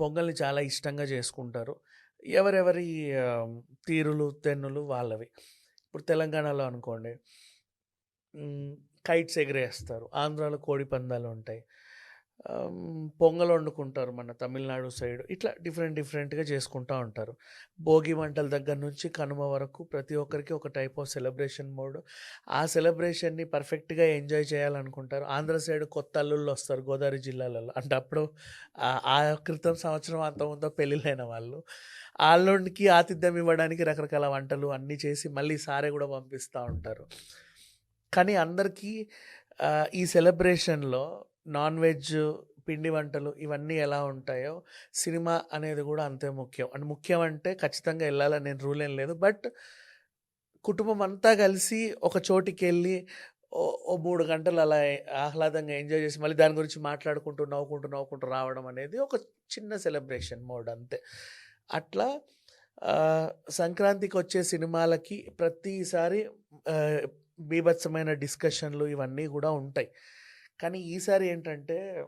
పొంగల్ని చాలా ఇష్టంగా చేసుకుంటారు. ఎవరెవరి తీరులు తెన్నులు వాళ్ళవి. ఇప్పుడు తెలంగాణలో అనుకోండి కైట్స్ ఎగరేస్తారు. ఆంధ్రాలో కోడి పందాలు ఉంటాయి. పొంగల్ వండుకుంటారు మన తమిళనాడు సైడ్. ఇట్లా డిఫరెంట్ డిఫరెంట్గా చేసుకుంటూ ఉంటారు. భోగి మంటల దగ్గర నుంచి కనుమ వరకు ప్రతి ఒక్కరికి ఒక టైప్ ఆఫ్ సెలబ్రేషన్ మోడ్. ఆ సెలబ్రేషన్ని పర్ఫెక్ట్గా ఎంజాయ్ చేయాలనుకుంటారు. ఆంధ్ర సైడ్ కొత్త అల్లుళ్ళు వస్తారు గోదావరి జిల్లాలలో. అంటే అప్పుడు ఆ- క్రితం సంవత్సరం అంత ముందో పెళ్ళిళ్ళైన వాళ్ళు. ఆ ఆతిథ్యం ఇవ్వడానికి రకరకాల వంటలు అన్నీ చేసి మళ్ళీ సారే కూడా పంపిస్తూ ఉంటారు. కానీ అందరికీ ఈ సెలబ్రేషన్లో నాన్ వెజ్ పిండి వంటలు ఇవన్నీ ఎలా ఉంటాయో సినిమా అనేది కూడా అంతే ముఖ్యం. అండ్ ముఖ్యం అంటే ఖచ్చితంగా వెళ్ళాలని నేను రూల్ ఏం లేదు. బట్ కుటుంబం అంతా కలిసి ఒక చోటికి వెళ్ళి ఓ ఓ మూడు గంటలు అలా ఆహ్లాదంగా ఎంజాయ్ చేసి మళ్ళీ దాని గురించి మాట్లాడుకుంటూ నవ్వుకుంటూ నవ్వుకుంటూ రావడం అనేది ఒక చిన్న సెలబ్రేషన్ మోడ్ అంతే. అట్లా సంక్రాంతికి వచ్చే సినిమాలకి ప్రతిసారి బీభత్సమైన డిస్కషన్లు ఇవన్నీ కూడా ఉంటాయి. కానీ ఈసారి ఏంటంటే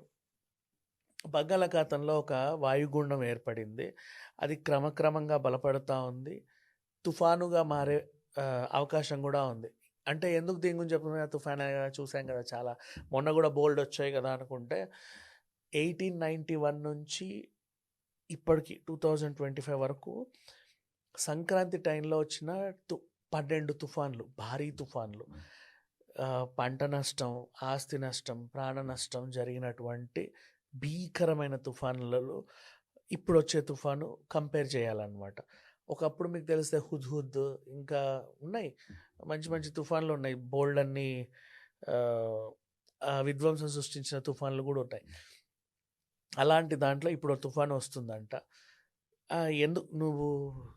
బంగాళాఖాతంలో ఒక వాయుగుండం ఏర్పడింది. అది క్రమక్రమంగా బలపడుతూ ఉంది. తుఫానుగా మారే అవకాశం కూడా ఉంది. అంటే ఎందుకు దీని గురించి చెప్తున్నా తుఫాన్ చూసాం కదా చాలా. మొన్న కూడా బోల్డ్ వచ్చాయి కదా అనుకుంటే ఎయిటీన్ నైంటీ వన్ నుంచి ఇప్పటికి టూ థౌజండ్ ట్వంటీ ఫైవ్ వరకు సంక్రాంతి టైంలో వచ్చిన పన్నెండు తుఫాన్లు భారీ తుఫాన్లు. పంట నష్టం ఆస్తి నష్టం ప్రాణ నష్టం జరిగినటువంటి భీకరమైన తుఫానులలో ఇప్పుడు వచ్చే తుఫాను కంపేర్ చేయాలన్నమాట. ఒకప్పుడు మీకు తెలిస్తే హుద్ హుద్ ఇంకా ఉన్నాయి. మంచి మంచి తుఫాన్లు ఉన్నాయి. బోల్డ్ అన్ని విధ్వంసం సృష్టించిన తుఫాన్లు కూడా ఉన్నాయి అలాంటి దాంట్లో ఇప్పుడు తుఫాను వస్తుందంట. ఎందుకు నువ్వు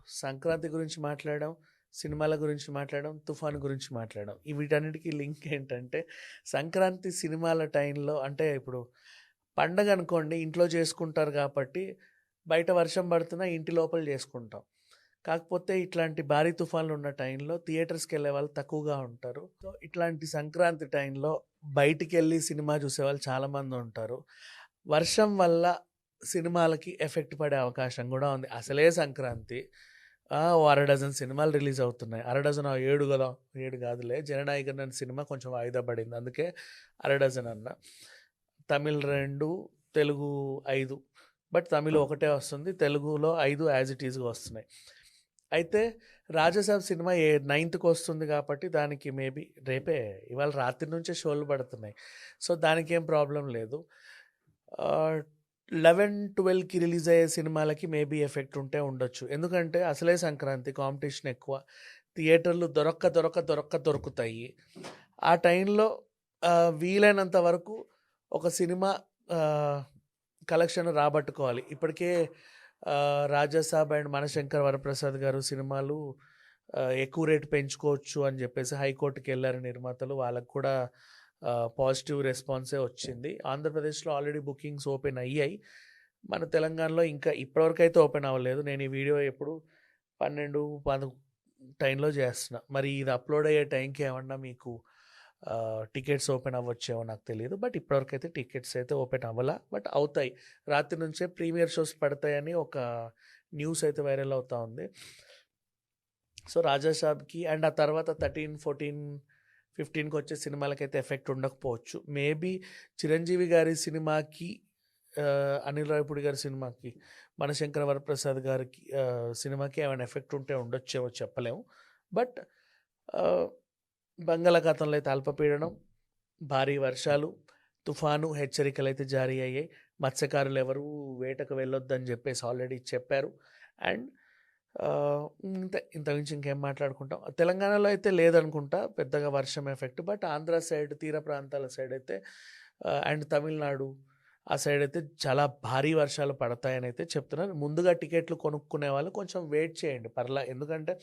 సంక్రాంతి గురించి మాట్లాడడం సినిమాల గురించి మాట్లాడడం తుఫాను గురించి మాట్లాడడం. వీటన్నిటికీ లింక్ ఏంటంటే సంక్రాంతి సినిమాల టైంలో అంటే ఇప్పుడు పండగ అనుకోండి ఇంట్లో చేసుకుంటారు కాబట్టి బయట వర్షం పడుతున్నా ఇంటి లోపల చేసుకుంటాం. కాకపోతే ఇట్లాంటి భారీ తుఫాన్లు ఉన్న టైంలో థియేటర్స్కి వెళ్ళే వాళ్ళు తక్కువగా ఉంటారు. సో ఇట్లాంటి సంక్రాంతి టైంలో బయటికి వెళ్ళి సినిమా చూసే వాళ్ళు చాలామంది ఉంటారు. వర్షం వల్ల సినిమాలకి ఎఫెక్ట్ పడే అవకాశం కూడా ఉంది. అసలే సంక్రాంతి. అర డజన్ సినిమాలు రిలీజ్ అవుతున్నాయి. అర డజన్ ఏడు కదా ఏడు కాదులే. జననాయకన్ అనే సినిమా కొంచెం వాయిదా పడింది. అందుకే అర డజన్ అన్న. తమిళ్ రెండు తెలుగు ఐదు. బట్ తమిళ్ ఒకటే వస్తుంది. తెలుగులో ఐదు యాజ్ ఇట్ ఈజ్గా వస్తున్నాయి. అయితే రాజసాబ్ సినిమా ఏ నైన్త్కి వస్తుంది కాబట్టి దానికి మేబీ రేపే. ఇవాళ రాత్రి నుంచే షోలు పడుతున్నాయి. సో దానికి ఏం ప్రాబ్లం లేదు. లెవెన్ ట్వెల్వ్కి రిలీజ్ అయ్యే సినిమాలకి మేబీ ఎఫెక్ట్ ఉంటే ఉండొచ్చు. ఎందుకంటే అసలే సంక్రాంతి కాంపిటీషన్ ఎక్కువ. థియేటర్లు దొరక్క దొరక్క దొరక్క దొరుకుతాయి. ఆ టైంలో వీలైనంత వరకు ఒక సినిమా కలెక్షన్ రాబట్టుకోవాలి. ఇప్పటికే రాజాసాబ్ అండ్ మనశంకర్ వరప్రసాద్ గారు సినిమాలు ఎక్కువ రేటు పెంచుకోవచ్చు అని చెప్పేసి హైకోర్టుకి వెళ్ళారు నిర్మాతలు. వాళ్ళకు కూడా పాజిటివ్ రెస్పాన్సే వచ్చింది. ఆంధ్రప్రదేశ్లో ఆల్రెడీ బుకింగ్స్ ఓపెన్ అయ్యాయి. మన తెలంగాణలో ఇంకా ఇప్పటివరకు అయితే ఓపెన్ అవ్వలేదు. నేను ఈ వీడియో ఎప్పుడు పన్నెండు పద టైంలో చేస్తున్నా. మరి ఇది అప్లోడ్ అయ్యే టైంకి ఏమన్నా మీకు టికెట్స్ ఓపెన్ అవ్వచ్చేమో నాకు తెలియదు. బట్ ఇప్పటివరకు అయితే టికెట్స్ అయితే ఓపెన్ అవ్వాలా? బట్ అవుతాయి. రాత్రి నుంచే ప్రీమియర్ షోస్ పడతాయని ఒక న్యూస్ అయితే వైరల్ అవుతూ ఉంది. సో రాజా సాబ్కి అండ్ ఆ తర్వాత థర్టీన్ ఫోర్టీన్ ఫిఫ్టీన్కి వచ్చే సినిమాలకైతే ఎఫెక్ట్ ఉండకపోవచ్చు. మేబీ చిరంజీవి గారి సినిమాకి అనిల్ రాయపూడి గారి సినిమాకి మనశంకర వరప్రసాద్ గారికి సినిమాకి ఏమైనా ఎఫెక్ట్ ఉంటే ఉండొచ్చేమో చెప్పలేము. బట్ బంగాళాఖాతంలో అయితే అల్పపీడనం భారీ వర్షాలు తుఫాను హెచ్చరికలు అయితే జారీ అయ్యాయి. మత్స్యకారులు ఎవరు వేటకు వెళ్ళొద్దని చెప్పేసి ఆల్రెడీ చెప్పారు. అండ్ ఇంత నుంచి ఇంకేం మాట్లాడుకుంటాం. తెలంగాణలో అయితే లేదనుకుంటా పెద్దగా వర్షం ఎఫెక్ట్. బట్ ఆంధ్ర సైడ్ తీర ప్రాంతాల సైడ్ అయితే అండ్ తమిళనాడు ఆ సైడ్ అయితే చాలా భారీ వర్షాలు పడతాయని అయితే చెప్తున్నారు. ముందుగా టికెట్లు కొనుక్కునే వాళ్ళు కొంచెం వెయిట్ చేయండి. పర్లా ఎందుకంటే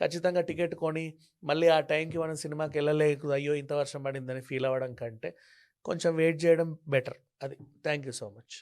ఖచ్చితంగా టికెట్ కొని మళ్ళీ ఆ టైంకి మనం సినిమాకి వెళ్ళలేదు అయ్యో ఇంత వర్షం పడిందని ఫీల్ అవ్వడం కంటే కొంచెం వెయిట్ చేయడం బెటర్. అది. Thank you so much.